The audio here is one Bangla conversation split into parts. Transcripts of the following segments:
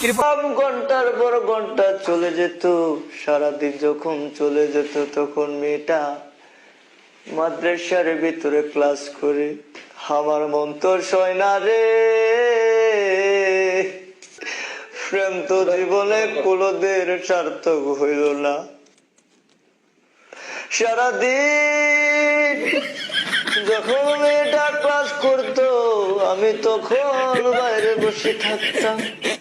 ঘণ্টার পর ঘণ্টা চলে যেত। সারাদিন যখন চলে যেত তখন মেয়েটা মাদ্রাসার ভিতরে ক্লাস করে, আমার মন তো সয় না রে। প্রেম তো জীবনে কোলোদের সার্থক হইল না। সারাদিন যখন মেয়েটা ক্লাস করতো, আমি তখন বাইরে বসে থাকতাম।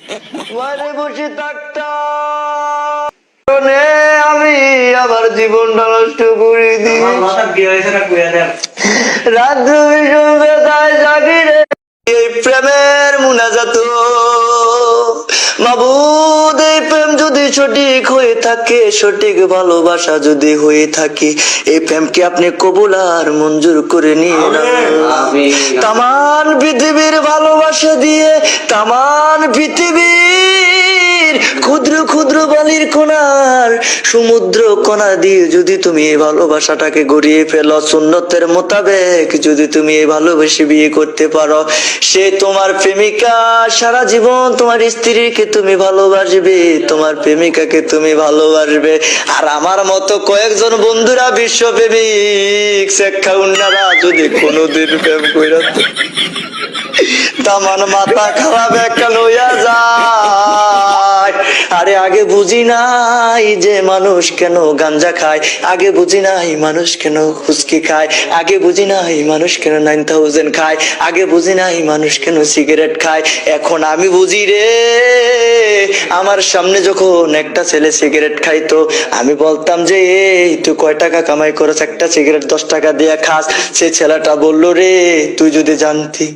বাইরে বসে থাকতাম আমি আমার জীবনটা নষ্ট করে দিই। রাত্র তুমি শুনবে তাই জাগি প্রেমের মুনাজাত। যদি সঠিক হয়ে থাকে সঠিক ভালোবাসা যদি হয়ে থাকে এই প্রেমকে আপনি কবুল আর মঞ্জুর করে নিয়ে। তামান পৃথিবীর ভালোবাসা দিয়ে তামান পৃথিবীর ক্ষুদ্র ক্ষুদ্র বালির কোনার সমুদ্র কোনা দিয়ে যদি তুমি এই ভালোবাসাটাকে গড়িয়ে ফেলো, সুন্নতের মোতাবেক যদি তুমি এই ভালোবেসে বিয়ে করতে পারো, সে তোমার প্রেমিকা সারা জীবন তোমার স্ত্রীকে তুমি ভালোবাসবে, তোমার প্রেমিকাকে তুমি ভালোবাসবে। আর আমার মতো কয়েকজন বন্ধুরা বিশ্বপ্রেমিক শেখা উন্নারা যদি কোনোদিন প্রেম কইরা তামান মাথা খারাপ একটা লইয়া আরে আগে বুঝি নাই যে মানুষ কেন গাঞ্জা খায়। আগে বুঝি নাই মানুষ কেন ফুচকি খায়। আগে বুঝি নাই মানুষ কেন নাইন থাউজেন্ড খায়। আগে বুঝি নাই মানুষ কেন সিগারেট খায়। এখন আমি বুঝি রে, আমার সামনে যখন একটা ছেলে সিগারেট খাইতো, আমি বলতাম যে, এই, তুই কয় টাকা কামাই করছ একটা সিগারেট দশ টাকা দিয়ে খাস। সে ছেলেটা বলল, রে, তুই যদি জানতি।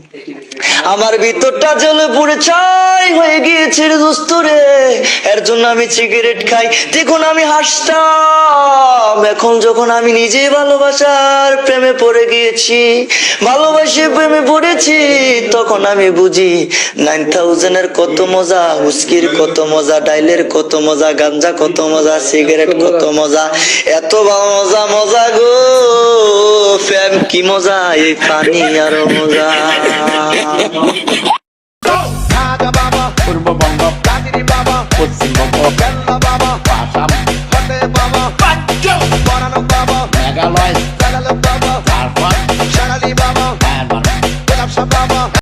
আমার ভিতরটা জ্বলে পুড়ে ছাই হয়ে গিয়েছে রে দোস্ত রে। এর জন্য আমি সিগারেট খাই। দেখুন আমি হাসতাম। এখন যখন আমি নিজে ভালোবাসার প্রেমে পড়ে গিয়েছি, ভালোবাসে প্রেমে পড়েছি, তখন আমি বুঝি নাইন থাউজেন্ডের কত মজা, হুস্কির কত মজা, ডাইলের কত মজা, গাঞ্জা কত মজা সিগারেট কত মজা, এত ভালো মজা মজা গো। প্রেম কি মজা, এই পানি আরও মজা। 啊